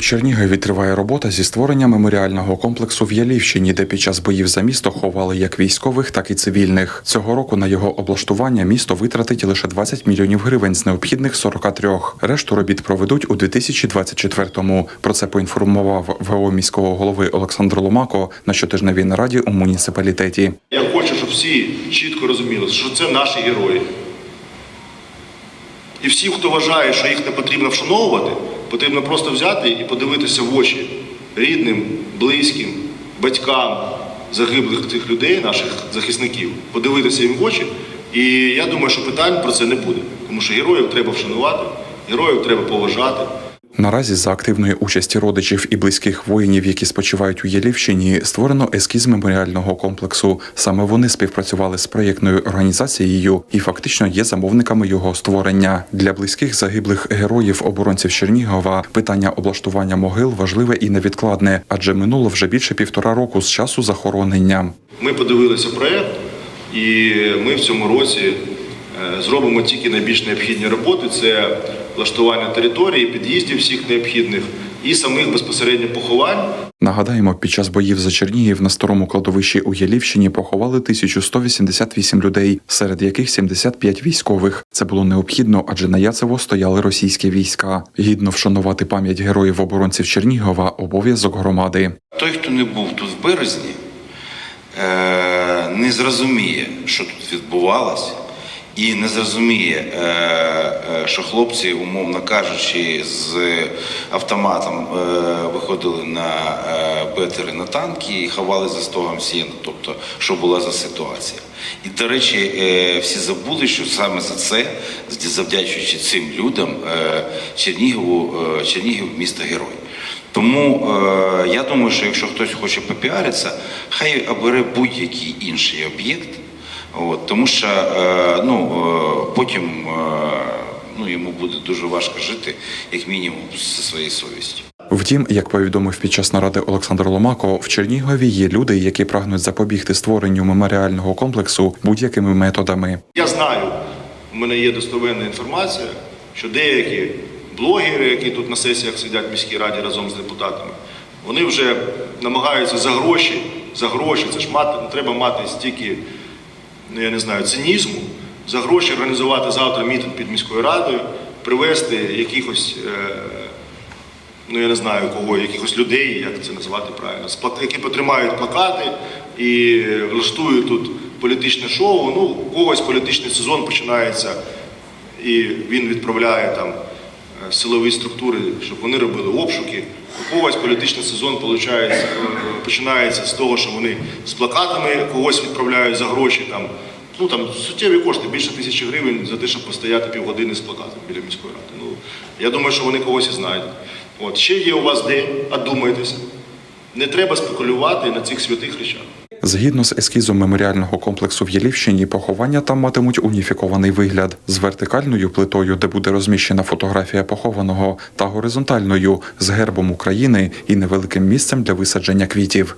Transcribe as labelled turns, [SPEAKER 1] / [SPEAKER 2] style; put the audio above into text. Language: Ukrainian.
[SPEAKER 1] В Чернігові триває робота зі створення меморіального комплексу в Ялівщині, де під час боїв за місто ховали як військових, так і цивільних. Цього року на його облаштування місто витратить лише 20 мільйонів гривень з необхідних 43. Решту робіт проведуть у 2024-му. Про це поінформував ВО міського голови Олександр Ломако на щотижневій нараді у муніципалітеті.
[SPEAKER 2] Я хочу, щоб всі чітко розуміли, що це наші герої. І всі, хто вважає, що їх не потрібно вшановувати, потрібно просто взяти і подивитися в очі рідним, близьким, батькам загиблих цих людей, наших захисників, подивитися їм в очі. І я думаю, що питань про це не буде. Тому що героїв треба вшанувати, героїв треба поважати.
[SPEAKER 1] Наразі за активної участі родичів і близьких воїнів, які спочивають у Єлівщині, створено ескіз меморіального комплексу. Саме вони співпрацювали з проєктною організацією і фактично є замовниками його створення. Для близьких загиблих героїв оборонців Чернігова питання облаштування могил важливе і невідкладне, адже минуло вже більше півтора року з часу захоронення.
[SPEAKER 2] Ми подивилися проєкт, і ми в цьому році зробимо тільки найбільш необхідні роботи: це влаштування території, під'їздів всіх необхідних і самих безпосередньо поховань.
[SPEAKER 1] Нагадаємо, під час боїв за Чернігів на старому кладовищі у Ялівщині поховали 1188 людей, серед яких 75 військових. Це було необхідно, адже на Яцево стояли російські війська. Гідно вшанувати пам'ять героїв оборонців Чернігова обов'язок громади.
[SPEAKER 3] Той, хто не був тут в березні, е, не зрозуміє, що тут відбувалося, і не зрозуміє, е, е, що хлопці, умовно кажучи, з автоматом е, виходили на бетери на танки і ховали за стогом сіну, тобто, що була за ситуація. І, до речі, всі забули, що саме за це, завдячуючи цим людям, Чернігову, Чернігів місто герой. Тому е, я думаю, що якщо хтось хоче попіаритися, хай обере будь-який інший об'єкт, от, тому що е, ну, е, потім е, ну, йому буде дуже важко жити, як мінімум, зі своєю совістю.
[SPEAKER 1] Втім, як повідомив під час наради Олександр Ломако, в Чернігові є люди, які прагнуть запобігти створенню меморіального комплексу будь-якими методами.
[SPEAKER 2] Я знаю, у мене є достовірна інформація, що деякі блогери, які тут на сесіях сидять в міській раді разом з депутатами, вони вже намагаються за гроші, за гроші, це ж мати, треба мати стільки, я не знаю, цинізму, за гроші організувати завтра мітинг під міською радою, привезти якихось. Е- ну я не знаю кого, якихось людей, як це називати правильно, які потримають плакати і влаштують тут політичне шоу. Ну, у когось політичний сезон починається, і він відправляє там силові структури, щоб вони робили обшуки. Когось політичний сезон е, починається з того, що вони з плакатами когось відправляють за гроші там. Ну там суттєві кошти, більше тисячі гривень за те, щоб постояти півгодини з плакатом біля міської ради. Ну я думаю, що вони когось і знайдуть. От ще є у вас день, одумайтеся. Не треба спекулювати на цих святих речах.
[SPEAKER 1] Згідно з ескізом меморіального комплексу в Єлівщині, поховання там матимуть уніфікований вигляд з вертикальною плитою, де буде розміщена фотографія похованого, та горизонтальною з гербом України і невеликим місцем для висадження квітів.